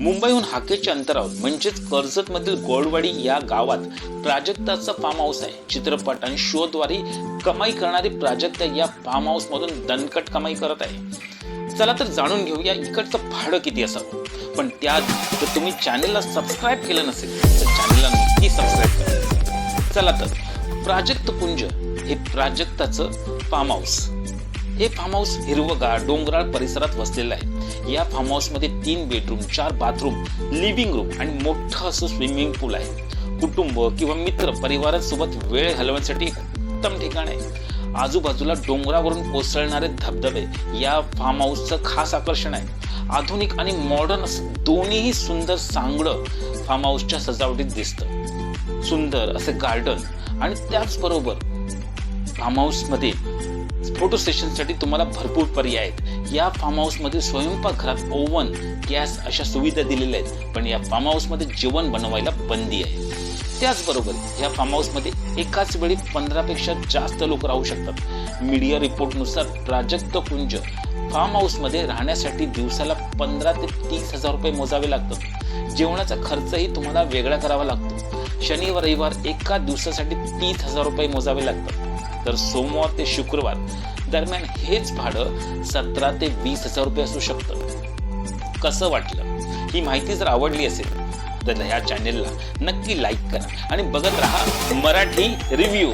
मुंबईहून हाकेच्या अंतरावर म्हणजेच कर्जत मधील गोळवाडी या गावात प्राजक्ताचं फार्म हाऊस आहे. चित्रपट आणि शोद्वारे कमाई करणारी प्राजक्ता या फार्म हाऊस मधून दणकट कमाई करत आहे. चला तर जाणून घेऊया इकडचं भाडं किती असावं. पण त्यात जर तुम्ही चॅनलला सबस्क्राईब केलं नसेल तर चॅनलला नक्की सबस्क्राईब करा. चला तर प्राजक्त कुंज हे प्राजक्ताचं फार्म हाऊस हे फार्म हाऊस हिरवगार डोंगराळ परिसरात वसलेलं आहे. या फार्म हाऊसमध्ये तीन बेडरूम चार बाथरूम लिव्हिंग रूम आणि मोठं असं स्विमिंग पूल आहे. कुटुंब किंवा मित्र परिवारासोबत वेळ घालवण्यासाठी उत्तम ठिकाण आहे. आजूबाजूला डोंगरावरून कोसळणारे धबधबे या फार्म हाऊसचं खास आकर्षण आहे. आधुनिक आणि मॉडर्न असं दोन्हीही सुंदर सांगडं फार्म हाऊसच्या सजावटीत दिसतं. सुंदर असे गार्डन आणि त्याचबरोबर फार्म हाऊसमध्ये फोटो सेशनसाठी तुम्हाला भरपूर पर्याय आहेत. या फार्म हाऊसमध्ये स्वयंपाकघरात ओव्हन गॅस अशा सुविधा दिलेल्या आहेत पण या फार्म हाऊसमध्ये जेवण बनवायला बंदी आहे. त्याचबरोबर या फार्म हाऊसमध्ये एकाच वेळी पंधरापेक्षा जास्त लोक राहू शकतात. मीडिया रिपोर्टनुसार प्राजक्त कुंज फार्म हाऊसमध्ये राहण्यासाठी दिवसाला पंधरा ते तीस हजार रुपये मोजावे लागतात. जेवणाचा खर्चही तुम्हाला वेगळा करावा लागतो. शनिवार रविवार एका दिवसासाठी तीस हजार रुपये मोजावे लागतात. तर सोमवार ते शुक्रवार दरम्यान हेच भाडं सतरा ते वीस हजार रुपये असू शकतं. कसं वाटलं? ही माहिती जर आवडली असेल तर ह्या चॅनेलला नक्की लाईक करा आणि बघत राहा मराठी रिव्ह्यू